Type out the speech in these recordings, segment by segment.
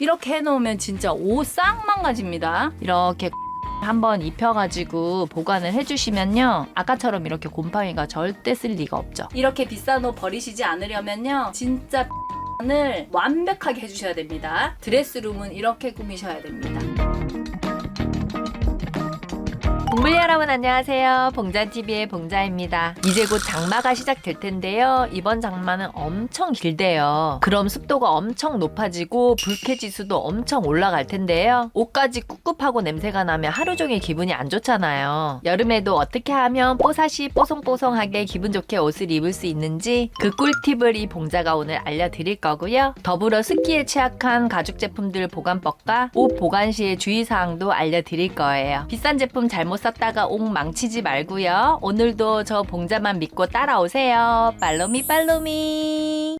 이렇게 해놓으면 진짜 옷 싹 망가집니다. 이렇게 한번 입혀가지고 보관을 해주시면요. 아까처럼 이렇게 곰팡이가 절대 쓸 리가 없죠. 이렇게 비싼 옷 버리시지 않으려면요. 진짜 을 완벽하게 해주셔야 됩니다. 드레스룸은 이렇게 꾸미셔야 됩니다. 동물 여러분 안녕하세요. 봉자TV의 봉자입니다. 이제 곧 장마가 시작될 텐데요. 이번 장마는 엄청 길대요. 그럼 습도가 엄청 높아지고 불쾌 지수도 엄청 올라갈 텐데요. 옷까지 꿉꿉하고 냄새가 나면 하루 종일 기분이 안 좋잖아요. 여름에도 어떻게 하면 뽀사시 뽀송뽀송하게 기분 좋게 옷을 입을 수 있는지 그 꿀팁을 이 봉자가 오늘 알려드릴 거고요. 더불어 습기에 취약한 가죽 제품들 보관법과 옷 보관 시의 주의사항도 알려드릴 거예요. 비싼 제품 잘못 샀 다가 옥 망치지 말고요. 오늘도 저 봉자만 믿고 따라오세요. 팔로미 팔로미.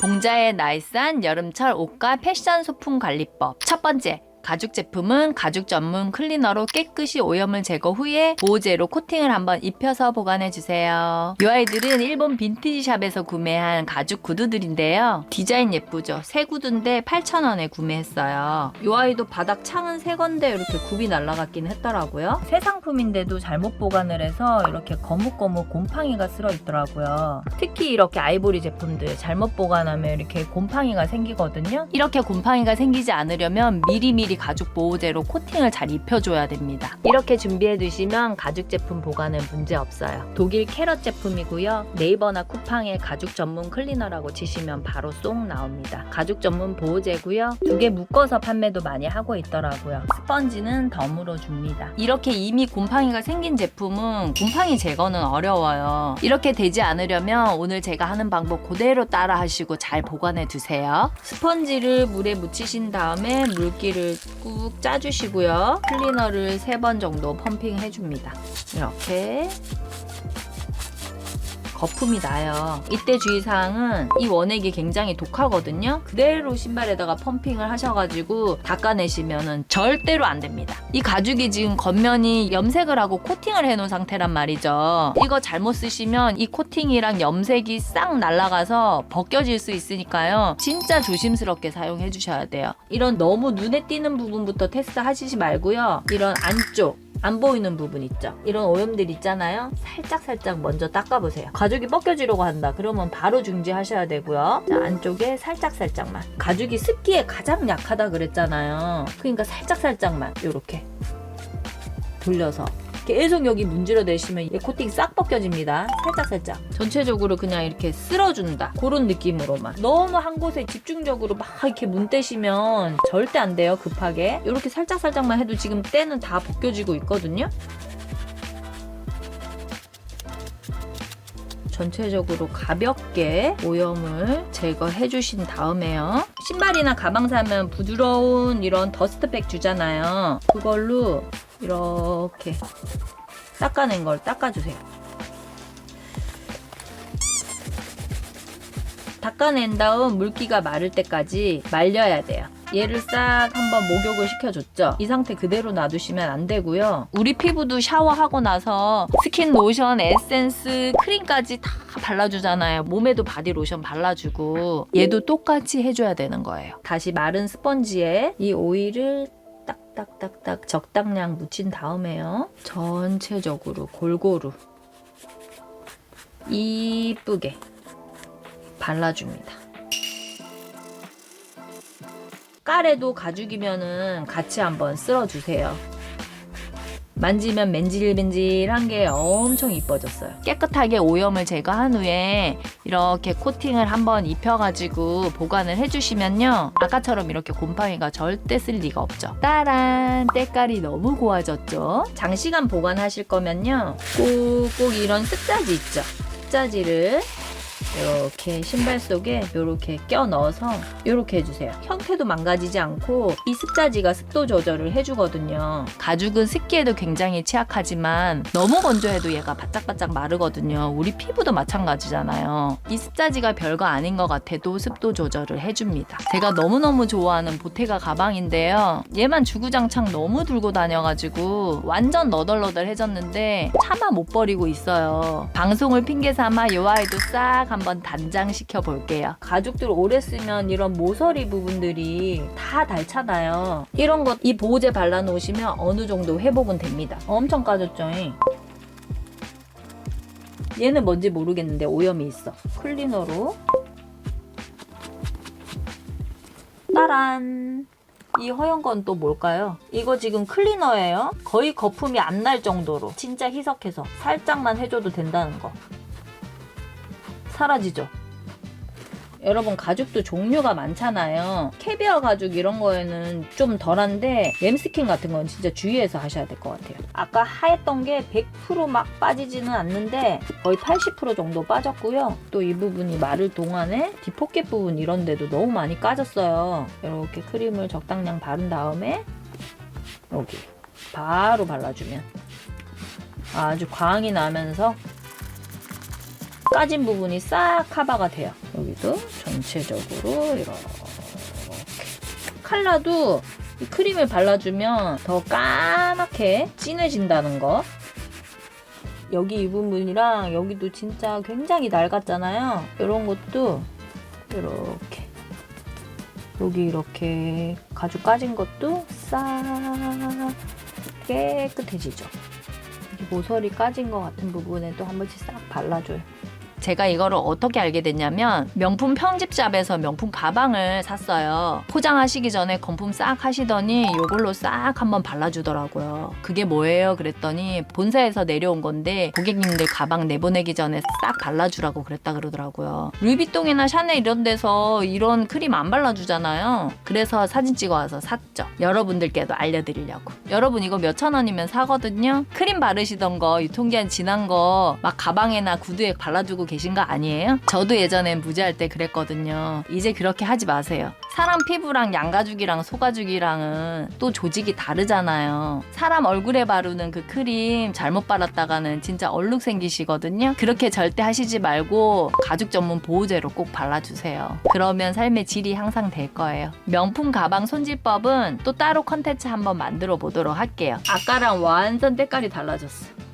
봉자의 나이스한 여름철 옷과 패션 소품 관리법. 첫 번째. 가죽 제품은 가죽 전문 클리너로 깨끗이 오염을 제거 후에 보호제로 코팅을 한번 입혀서 보관해 주세요. 이 아이들은 일본 빈티지 샵에서 구매한 가죽 구두들인데요. 디자인 예쁘죠? 새 구두인데 8,000원에 구매했어요. 이 아이도 바닥 창은 새 건데 이렇게 굽이 날라갔긴 했더라고요. 새 상품인데도 잘못 보관을 해서 이렇게 거뭇거뭇 곰팡이가 쓸어 있더라고요. 특히 이렇게 아이보리 제품들 잘못 보관하면 이렇게 곰팡이가 생기거든요. 이렇게 곰팡이가 생기지 않으려면 미리미리 가죽 보호제로 코팅을 잘 입혀줘야 됩니다. 이렇게 준비해 두시면 가죽 제품 보관은 문제 없어요. 독일 캐럿 제품이고요. 네이버나 쿠팡에 가죽 전문 클리너라고 치시면 바로 쏙 나옵니다. 가죽 전문 보호제고요. 두 개 묶어서 판매도 많이 하고 있더라고요. 스펀지는 덤으로 줍니다. 이렇게 이미 곰팡이가 생긴 제품은 곰팡이 제거는 어려워요. 이렇게 되지 않으려면 오늘 제가 하는 방법 그대로 따라 하시고 잘 보관해 두세요. 스펀지를 물에 묻히신 다음에 물기를 꾹 짜주시고요. 클리너를 세번 정도 펌핑 해줍니다. 이렇게. 거품이 나요. 이때 주의사항은 이 원액이 굉장히 독하거든요. 그대로 신발에다가 펌핑을 하셔가지고 닦아내시면 절대로 안 됩니다. 이 가죽이 지금 겉면이 염색을 하고 코팅을 해놓은 상태란 말이죠. 이거 잘못 쓰시면 이 코팅이랑 염색이 싹 날아가서 벗겨질 수 있으니까요. 진짜 조심스럽게 사용해 주셔야 돼요. 이런 너무 눈에 띄는 부분부터 테스트 하시지 말고요. 이런 안쪽 안 보이는 부분 있죠? 이런 오염들 있잖아요. 살짝 살짝 먼저 닦아보세요. 가죽이 벗겨지려고 한다. 그러면 바로 중지하셔야 되고요. 자, 안쪽에 살짝 살짝만. 가죽이 습기에 가장 약하다 그랬잖아요. 그러니까 살짝 살짝만 이렇게 돌려서 계속 여기 문질러 내시면 이 코팅 싹 벗겨집니다. 살짝 살짝. 전체적으로 그냥 이렇게 쓸어준다. 그런 느낌으로만. 너무 한 곳에 집중적으로 막 이렇게 문 떼시면 절대 안 돼요. 급하게. 이렇게 살짝 살짝만 해도 지금 때는 다 벗겨지고 있거든요. 전체적으로 가볍게 오염을 제거해 주신 다음에요. 신발이나 가방 사면 부드러운 이런 더스트백 주잖아요. 그걸로 이렇게 닦아낸 걸 닦아주세요. 닦아낸 다음 물기가 마를 때까지 말려야 돼요. 얘를 싹 한번 목욕을 시켜줬죠. 이 상태 그대로 놔두시면 안 되고요. 우리 피부도 샤워하고 나서 스킨 로션, 에센스, 크림까지 다 발라주잖아요. 몸에도 바디 로션 발라주고 얘도 똑같이 해줘야 되는 거예요. 다시 마른 스펀지에 이 오일을 딱딱딱딱 적당량 묻힌 다음에요. 전체적으로 골고루 이쁘게 발라줍니다. 깔에도 가죽이면은 같이 한번 쓸어주세요. 만지면 맨질맨질한 게 엄청 이뻐졌어요. 깨끗하게 오염을 제거한 후에 이렇게 코팅을 한번 입혀가지고 보관을 해주시면요. 아까처럼 이렇게 곰팡이가 절대 쓸 리가 없죠. 따란! 때깔이 너무 고와졌죠? 장시간 보관하실 거면요. 꼭꼭 이런 습자지 있죠? 습자지를 이렇게 신발 속에 이렇게 껴 넣어서 이렇게 해주세요. 형태도 망가지지 않고 이 습자지가 습도 조절을 해주거든요. 가죽은 습기에도 굉장히 취약하지만 너무 건조해도 얘가 바짝바짝 마르거든요. 우리 피부도 마찬가지잖아요. 이 습자지가 별거 아닌 것 같아도 습도 조절을 해줍니다. 제가 너무너무 좋아하는 보테가 가방인데요. 얘만 주구장창 너무 들고 다녀가지고 완전 너덜너덜해졌는데 차마 못 버리고 있어요. 방송을 핑계 삼아 요 아이도 싹 한번 단장시켜 볼게요. 가죽들 오래 쓰면 이런 모서리 부분들이 다 닳잖아요. 이런 것 이 보호제 발라 놓으시면 어느 정도 회복은 됩니다. 엄청 까졌죠? 얘는 뭔지 모르겠는데 오염이 있어. 클리너로 따란. 이 허연 건 또 뭘까요? 이거 지금 클리너예요. 거의 거품이 안 날 정도로 진짜 희석해서 살짝만 해줘도 된다는 거. 사라지죠. 여러분 가죽도 종류가 많잖아요. 캐비어 가죽 이런 거에는 좀 덜한데 램스킨 같은 건 진짜 주의해서 하셔야 될 것 같아요. 아까 하였던 게 100%막 빠지지는 않는데 거의 80% 정도 빠졌고요. 또 이 부분이 마를 동안에 뒷포켓 부분 이런 데도 너무 많이 까졌어요. 이렇게 크림을 적당량 바른 다음에 여기 바로 발라주면 아주 광이 나면서 까진 부분이 싹 커버가 돼요. 여기도 전체적으로 이렇게 칼라도 이 크림을 발라주면 더 까맣게 진해진다는 거. 여기 이 부분이랑 여기도 진짜 굉장히 낡았잖아요. 이런 것도 이렇게 여기 이렇게 가죽 까진 것도 싹 깨끗해지죠. 이 모서리 까진 것 같은 부분에 또 한 번씩 싹 발라줘요. 제가 이거를 어떻게 알게 됐냐면 명품 편집샵에서 명품 가방을 샀어요. 포장하시기 전에 건품 싹 하시더니 이걸로 싹 한번 발라주더라고요. 그게 뭐예요? 그랬더니 본사에서 내려온 건데 고객님들 가방 내보내기 전에 싹 발라주라고 그랬다 그러더라고요. 루이비통이나 샤넬 이런 데서 이런 크림 안 발라주잖아요. 그래서 사진 찍어와서 샀죠. 여러분들께도 알려드리려고. 여러분 이거 몇천 원이면 사거든요. 크림 바르시던 거 유통기한 지난 거 막 가방에나 구두에 발라두고 계신 거 아니에요? 저도 예전엔 무지할 때 그랬거든요. 이제 그렇게 하지 마세요. 사람 피부랑 양가죽이랑 소가죽이랑은 또 조직이 다르잖아요. 사람 얼굴에 바르는 그 크림 잘못 바랐다가는 진짜 얼룩 생기시거든요. 그렇게 절대 하시지 말고 가죽 전문 보호제로 꼭 발라주세요. 그러면 삶의 질이 향상 될 거예요. 명품 가방 손질법은 또 따로 컨텐츠 한번 만들어 보도록 할게요. 아까랑 완전 때깔이 달라졌어.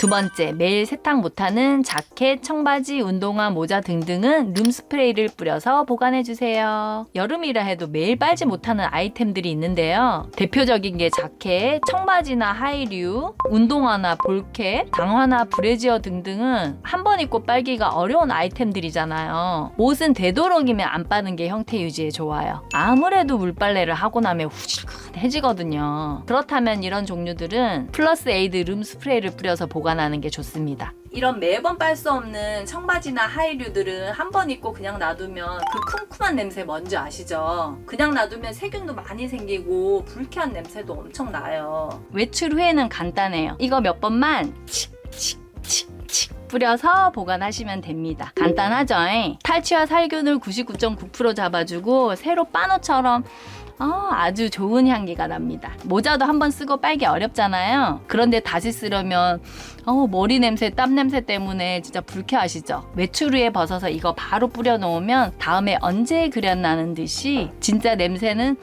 두 번째, 매일 세탁 못하는 자켓, 청바지, 운동화, 모자 등등은 룸스프레이를 뿌려서 보관해주세요. 여름이라 해도 매일 빨지 못하는 아이템들이 있는데요. 대표적인 게 자켓, 청바지나 하이류, 운동화나 볼캡, 당화나 브래지어 등등은 한 번 입고 빨기가 어려운 아이템들이잖아요. 옷은 되도록이면 안 빠는 게 형태 유지에 좋아요. 아무래도 물빨래를 하고 나면 후질근해지거든요. 그렇다면 이런 종류들은 플러스 에이드 룸스프레이를 뿌려서 보관 하는 게 좋습니다. 이런 매번 빨 수 없는 청바지나 하이류들은 한 번 입고 그냥 놔두면 그 쿰쿰한 냄새 뭔지 아시죠? 그냥 놔두면 세균도 많이 생기고 불쾌한 냄새도 엄청 나요. 외출 후에는 간단해요. 이거 몇 번만 칙칙칙칙 뿌려서 보관하시면 됩니다. 간단하죠? 탈취와 살균을 99.9% 잡아주고 새로 빤 옷처럼 어, 아주 좋은 향기가 납니다. 모자도 한 번 쓰고 빨기 어렵잖아요. 그런데 다시 쓰려면 어, 머리 냄새, 땀 냄새 때문에 진짜 불쾌하시죠? 외출 후에 벗어서 이거 바로 뿌려 놓으면 다음에 언제 그렸나는 듯이 진짜 냄새는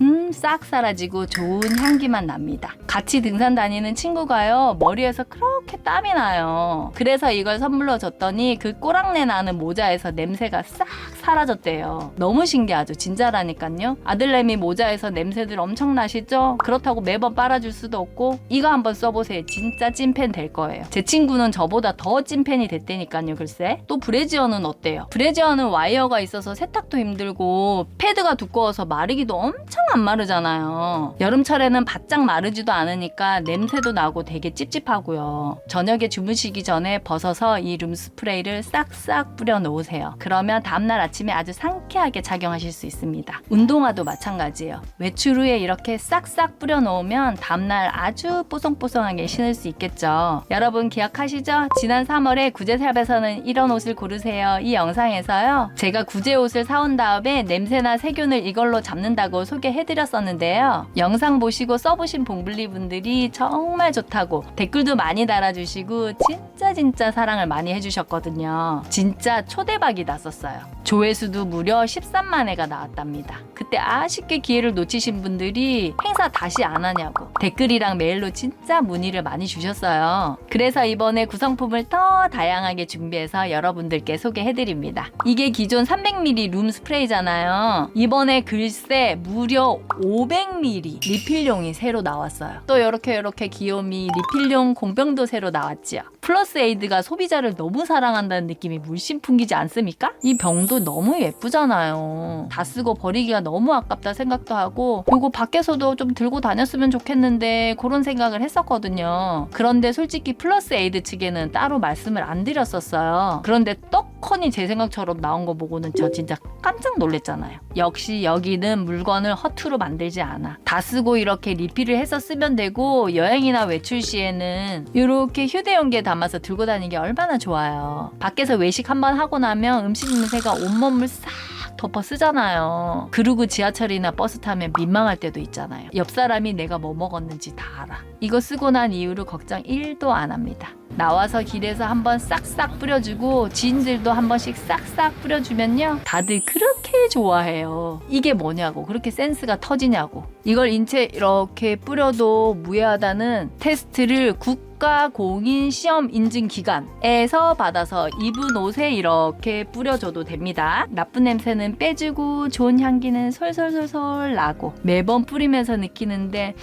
음, 싹 사라지고 좋은 향기만 납니다. 같이 등산 다니는 친구가요, 머리에서 그렇게 땀이 나요. 그래서 이걸 선물로 줬더니 그 꼬랑내 나는 모자에서 냄새가 싹 사라졌대요. 너무 신기하죠? 진짜라니까요. 아들내미 모자에서 냄새들 엄청 나시죠? 그렇다고 매번 빨아줄 수도 없고, 이거 한번 써보세요. 진짜 찐팬 될 거예요. 제 친구는 저보다 더 찐팬이 됐다니까요, 글쎄. 또 브래지어는 어때요? 브래지어는 와이어가 있어서 세탁도 힘들고, 패드가 두꺼워서 마르기도 엄청 안 마르잖아요. 여름철에는 바짝 마르지도 않으니까 냄새도 나고 되게 찝찝하고요. 저녁에 주무시기 전에 벗어서 이 룸스프레이를 싹싹 뿌려 놓으세요. 그러면 다음날 아침에 아주 상쾌하게 착용하실 수 있습니다. 운동화도 마찬가지예요. 외출 후에 이렇게 싹싹 뿌려 놓으면 다음날 아주 뽀송뽀송하게 신을 수 있겠죠. 여러분 기억하시죠? 지난 3월에 구제샵에서는 이런 옷을 고르세요. 이 영상에서요. 제가 구제 옷을 사온 다음에 냄새나 세균을 이걸로 잡는다고 소개 해드렸었는데요. 영상 보시고 써보신 봉블리 분들이 정말 좋다고 댓글도 많이 달아주시고 진짜 진짜 사랑을 많이 해주셨거든요. 진짜 초대박이 났었어요. 조회수도 무려 13만 회가 나왔답니다. 그때 아쉽게 기회를 놓치신 분들이 행사 다시 안 하냐고 댓글이랑 메일로 진짜 문의를 많이 주셨어요. 그래서 이번에 구성품을 더 다양하게 준비해서 여러분들께 소개해드립니다. 이게 기존 300ml 룸 스프레이잖아요. 이번에 글쎄 무려 500ml 리필용이 새로 나왔어요. 또 이렇게 이렇게 귀요미 리필용 공병도 새로 나왔지요. 플러스 에이드가 소비자를 너무 사랑한다는 느낌이 물씬 풍기지 않습니까? 이 병도 너무 예쁘잖아요. 다 쓰고 버리기가 너무 아깝다 생각도 하고 요거 밖에서도 좀 들고 다녔으면 좋겠는데 그런 생각을 했었거든요. 그런데 솔직히 플러스 에이드 측에는 따로 말씀을 안 드렸었어요. 그런데 떡하니 제 생각처럼 나온 거 보고는 저 진짜 깜짝 놀랐잖아요. 역시 여기는 물건을 허투루 만들지 않아. 다 쓰고 이렇게 리필을 해서 쓰면 되고 여행이나 외출 시에는 이렇게 휴대용기에 담아서 들고 다니기 얼마나 좋아요. 밖에서 외식 한번 하고 나면 음식 냄새가 온몸을 싹 덮어 쓰잖아요. 그리고 지하철이나 버스 타면 민망할 때도 있잖아요. 옆 사람이 내가 뭐 먹었는지 다 알아. 이거 쓰고 난 이후로 걱정 1도 안 합니다. 나와서 길에서 한번 싹싹 뿌려주고 지인들도 한 번씩 싹싹 뿌려주면요. 다들 그렇게 좋아해요. 이게 뭐냐고. 그렇게 센스가 터지냐고. 이걸 인체 이렇게 뿌려도 무해하다는 테스트를 국 가 공인 시험 인증 기관에서 받아서 입은 옷에 이렇게 뿌려줘도 됩니다. 나쁜 냄새는 빼주고 좋은 향기는 솔솔솔솔 나고 매번 뿌리면서 느끼는데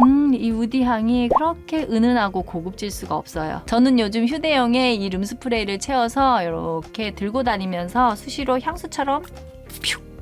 음, 이 우디 향이 그렇게 은은하고 고급질 수가 없어요. 저는 요즘 휴대용에 이 룸스프레이를 채워서 이렇게 들고 다니면서 수시로 향수처럼 퓨, 퓨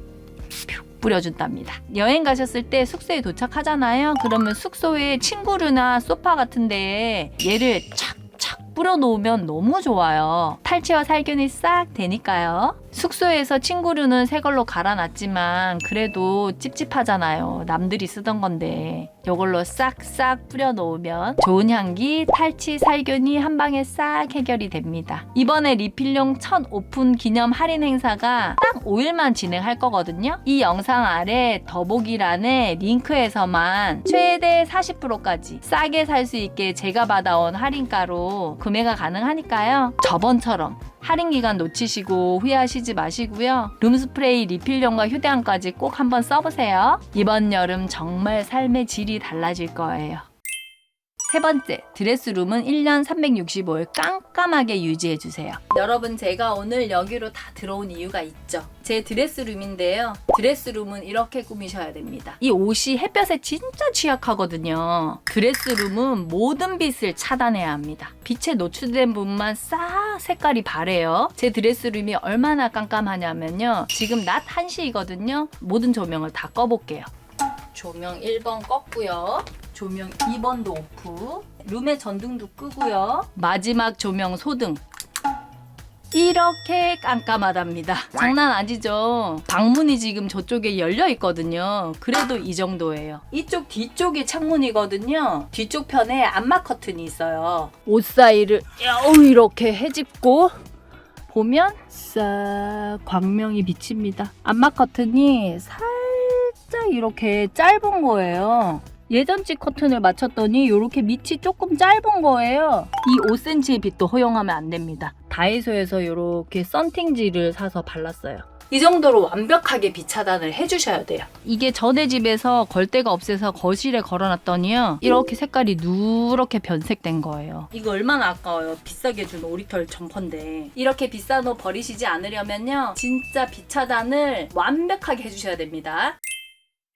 뿌려준답니다. 여행 가셨을 때 숙소에 도착하잖아요. 그러면 숙소에 침구류나 소파 같은 데에 얘를 착착 뿌려놓으면 너무 좋아요. 탈취와 살균이 싹 되니까요. 숙소에서 침구류는 새 걸로 갈아놨지만 그래도 찝찝하잖아요. 남들이 쓰던 건데 이걸로 싹싹 뿌려 놓으면 좋은 향기, 탈취, 살균이 한 방에 싹 해결이 됩니다. 이번에 리필용 첫 오픈 기념 할인 행사가 딱 5일만 진행할 거거든요. 이 영상 아래 더보기란에 링크에서만 최대 40%까지 싸게 살 수 있게 제가 받아온 할인가로 구매가 가능하니까요. 저번처럼 할인 기간 놓치시고 후회하시지 마시고요. 룸스프레이 리필용과 휴대함까지 꼭 한번 써보세요. 이번 여름 정말 삶의 질이 달라질 거예요. 세 번째, 드레스룸은 1년 365일 깜깜하게 유지해 주세요. 여러분, 제가 오늘 여기로 다 들어온 이유가 있죠. 제 드레스룸인데요. 드레스룸은 이렇게 꾸미셔야 됩니다. 이 옷이 햇볕에 진짜 취약하거든요. 드레스룸은 모든 빛을 차단해야 합니다. 빛에 노출된 부분만 싹 색깔이 바래요. 제 드레스룸이 얼마나 깜깜하냐면요. 지금 낮 1시이거든요. 모든 조명을 다 꺼볼게요. 조명 1번 껐고요. 조명 2번도 오프. 룸의 전등도 끄고요. 마지막 조명 소등. 이렇게 깜깜하답니다. 장난 아니죠? 방문이 지금 저쪽에 열려 있거든요. 그래도 이 정도예요. 이쪽 뒤쪽이 창문이거든요. 뒤쪽 편에 암막 커튼이 있어요. 옷 사이를 이렇게 해집고 보면 싹 광명이 비칩니다. 암막 커튼이 살짝 이렇게 짧은 거예요. 예전집 커튼을 맞췄더니 이렇게 밑이 조금 짧은 거예요. 이 5cm의 빛도 허용하면 안 됩니다. 다이소에서 이렇게 썬팅지를 사서 발랐어요. 이 정도로 완벽하게 빛 차단을 해주셔야 돼요. 이게 전에 집에서 걸대가 없애서 거실에 걸어놨더니요. 이렇게 색깔이 누렇게 변색된 거예요. 이거 얼마나 아까워요. 비싸게 준 오리털 점퍼인데. 이렇게 비싼 옷 버리시지 않으려면요. 진짜 빛 차단을 완벽하게 해주셔야 됩니다.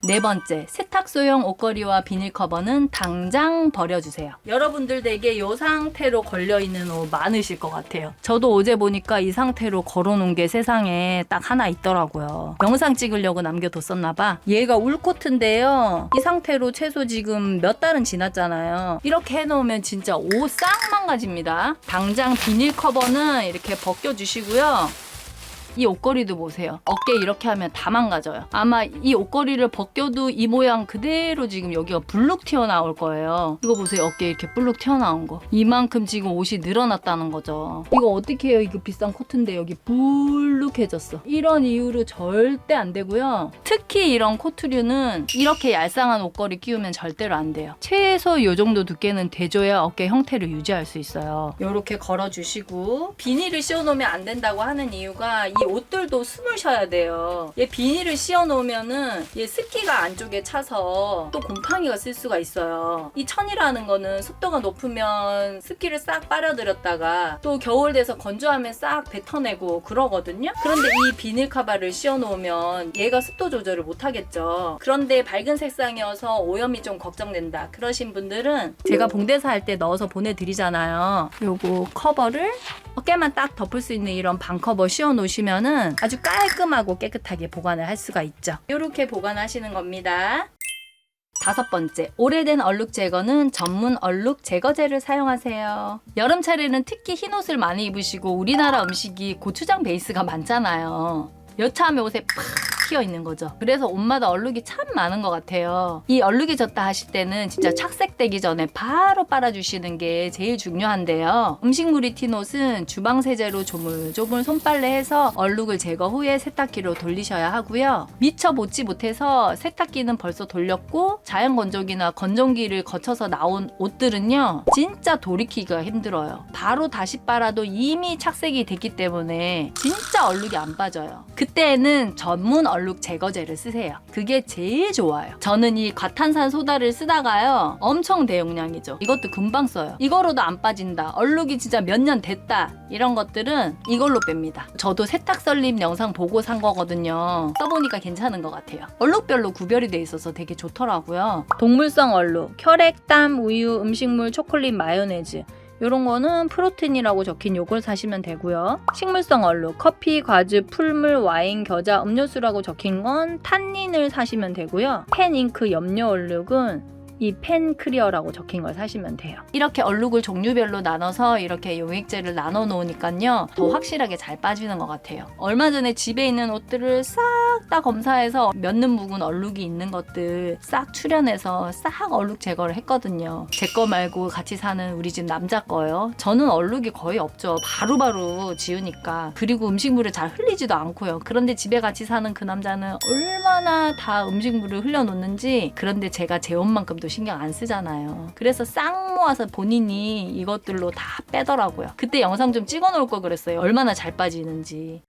네 번째, 세탁소용 옷걸이와 비닐 커버는 당장 버려주세요. 여러분들 댁에 이 상태로 걸려있는 옷 많으실 것 같아요. 저도 어제 보니까 이 상태로 걸어놓은 게 세상에 딱 하나 있더라고요. 영상 찍으려고 남겨뒀었나봐. 얘가 울코트인데요. 이 상태로 최소 지금 몇 달은 지났잖아요. 이렇게 해놓으면 진짜 옷 싹 망가집니다. 당장 비닐 커버는 이렇게 벗겨주시고요. 이 옷걸이도 보세요. 어깨 이렇게 하면 다 망가져요. 아마 이 옷걸이를 벗겨도 이 모양 그대로 지금 여기가 불룩 튀어나올 거예요. 이거 보세요. 어깨 이렇게 불룩 튀어나온 거. 이만큼 지금 옷이 늘어났다는 거죠. 이거 어떻게 해요? 이거 비싼 코트인데 여기 불룩해졌어. 이런 이유로 절대 안 되고요. 특히 이런 코트류는 이렇게 얄쌍한 옷걸이 끼우면 절대로 안 돼요. 최소 이 정도 두께는 돼줘야 어깨 형태를 유지할 수 있어요. 이렇게 걸어주시고 비닐을 씌워놓으면 안 된다고 하는 이유가 이 옷들도 숨을 쉬어야 돼요. 얘 비닐을 씌워 놓으면은 얘 습기가 안쪽에 차서 또 곰팡이가 쓸 수가 있어요. 이 천이라는 거는 습도가 높으면 습기를 싹 빨아들였다가 또 겨울 돼서 건조하면 싹 뱉어내고 그러거든요. 그런데 이 비닐 카바를 씌워 놓으면 얘가 습도 조절을 못 하겠죠. 그런데 밝은 색상이어서 오염이 좀 걱정된다. 그러신 분들은 제가 봉대사 할 때 넣어서 보내드리잖아요. 요거 커버를 어깨만 딱 덮을 수 있는 이런 반커버 씌워 놓으시면 은 아주 깔끔하고 깨끗하게 보관을 할 수가 있죠. 이렇게 보관하시는 겁니다. 다섯 번째, 오래된 얼룩 제거는 전문 얼룩 제거제를 사용하세요. 여름철에는 특히 흰 옷을 많이 입으시고 우리나라 음식이 고추장 베이스가 많잖아요. 여차하면 옷에 팍 튀어 있는 거죠. 그래서 옷마다 얼룩이 참 많은 것 같아요. 이 얼룩이 졌다 하실 때는 진짜 착색되기 전에 바로 빨아주시는 게 제일 중요한데요. 음식물이 튄 옷은 주방 세제로 조물조물 손빨래해서 얼룩을 제거 후에 세탁기로 돌리셔야 하고요. 미처 못지 못해서 세탁기는 벌써 돌렸고 자연 건조기나 건전기를 거쳐서 나온 옷들은요 진짜 돌이키기가 힘들어요. 바로 다시 빨아도 이미 착색이 됐기 때문에 진짜 얼룩이 안 빠져요. 그때는 전문 얼룩 제거제를 쓰세요. 그게 제일 좋아요. 저는 이 과탄산 소다를 쓰다가요. 엄청 대용량이죠. 이것도 금방 써요. 이거로도 안 빠진다. 얼룩이 진짜 몇 년 됐다. 이런 것들은 이걸로 뺍니다. 저도 세탁 썰림 영상 보고 산 거거든요. 써보니까 괜찮은 것 같아요. 얼룩별로 구별이 돼 있어서 되게 좋더라고요. 동물성 얼룩, 혈액, 땀, 우유, 음식물, 초콜릿, 마요네즈. 요런 거는 프로틴이라고 적힌 요걸 사시면 되고요. 식물성 얼룩, 커피, 과즙, 풀물, 와인, 겨자, 음료수라고 적힌 건 탄닌을 사시면 되고요. 펜 잉크 염료 얼룩은 이 펜 크리어라고 적힌 걸 사시면 돼요. 이렇게 얼룩을 종류별로 나눠서 이렇게 용액제를 나눠 놓으니까요. 더 확실하게 잘 빠지는 것 같아요. 얼마 전에 집에 있는 옷들을 싹 다 검사해서 몇는 묵은 얼룩이 있는 것들 싹 추려내서 싹 얼룩 제거를 했거든요. 제 거 말고 같이 사는 우리 집 남자 거요. 저는 얼룩이 거의 없죠. 바로 바로 지우니까. 그리고 음식물을 잘 흘리지도 않고요. 그런데 집에 같이 사는 그 남자는 얼마나 다 음식물을 흘려놓는지 그런데 제가 제 옷만큼도 신경 안 쓰잖아요. 그래서 싹 모아서 본인이 이것들로 다 빼더라고요. 그때 영상 좀 찍어 놓을 걸 그랬어요. 얼마나 잘 빠지는지.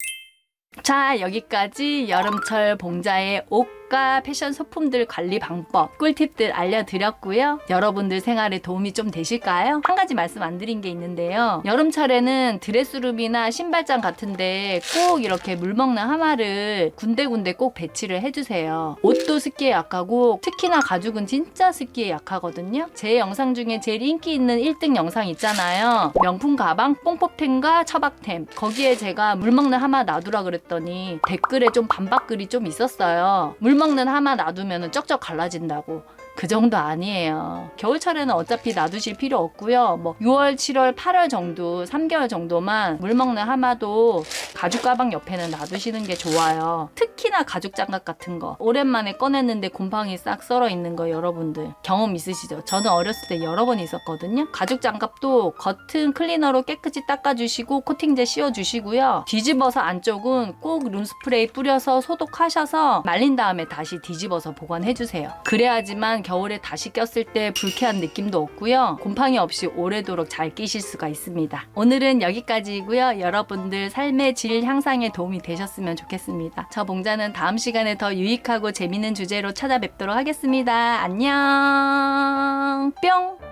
자, 여기까지 여름철 봉자의 옷과 패션 소품들 관리 방법, 꿀팁들 알려드렸고요. 여러분들 생활에 도움이 좀 되실까요? 한 가지 말씀 안 드린 게 있는데요. 여름철에는 드레스룸이나 신발장 같은데 꼭 이렇게 물 먹는 하마를 군데군데 꼭 배치를 해주세요. 옷도 습기에 약하고 특히나 가죽은 진짜 습기에 약하거든요. 제 영상 중에 제일 인기 있는 1등 영상 있잖아요. 명품 가방 뽕뽀템과 처박템. 거기에 제가 물 먹는 하마 놔두라 그랬더니 댓글에 좀 반박글이 좀 있었어요. 물 먹는 하마 놔두면 쩍쩍 갈라진다고. 그 정도 아니에요. 겨울철에는 어차피 놔두실 필요 없고요. 뭐 6월, 7월, 8월 정도, 3개월 정도만 물 먹는 하마도 가죽 가방 옆에는 놔두시는 게 좋아요. 특히나 가죽 장갑 같은 거. 오랜만에 꺼냈는데 곰팡이 싹 썰어 있는 거 여러분들 경험 있으시죠? 저는 어렸을 때 여러 번 있었거든요. 가죽 장갑도 겉은 클리너로 깨끗이 닦아주시고 코팅제 씌워주시고요. 뒤집어서 안쪽은 꼭 룸스프레이 뿌려서 소독하셔서 말린 다음에 다시 뒤집어서 보관해주세요. 그래야지만 겨울에 다시 꼈을 때 불쾌한 느낌도 없고요. 곰팡이 없이 오래도록 잘 끼실 수가 있습니다. 오늘은 여기까지이고요. 여러분들 삶의 질 향상에 도움이 되셨으면 좋겠습니다. 저 봉자는 다음 시간에 더 유익하고 재밌는 주제로 찾아뵙도록 하겠습니다. 안녕! 뿅!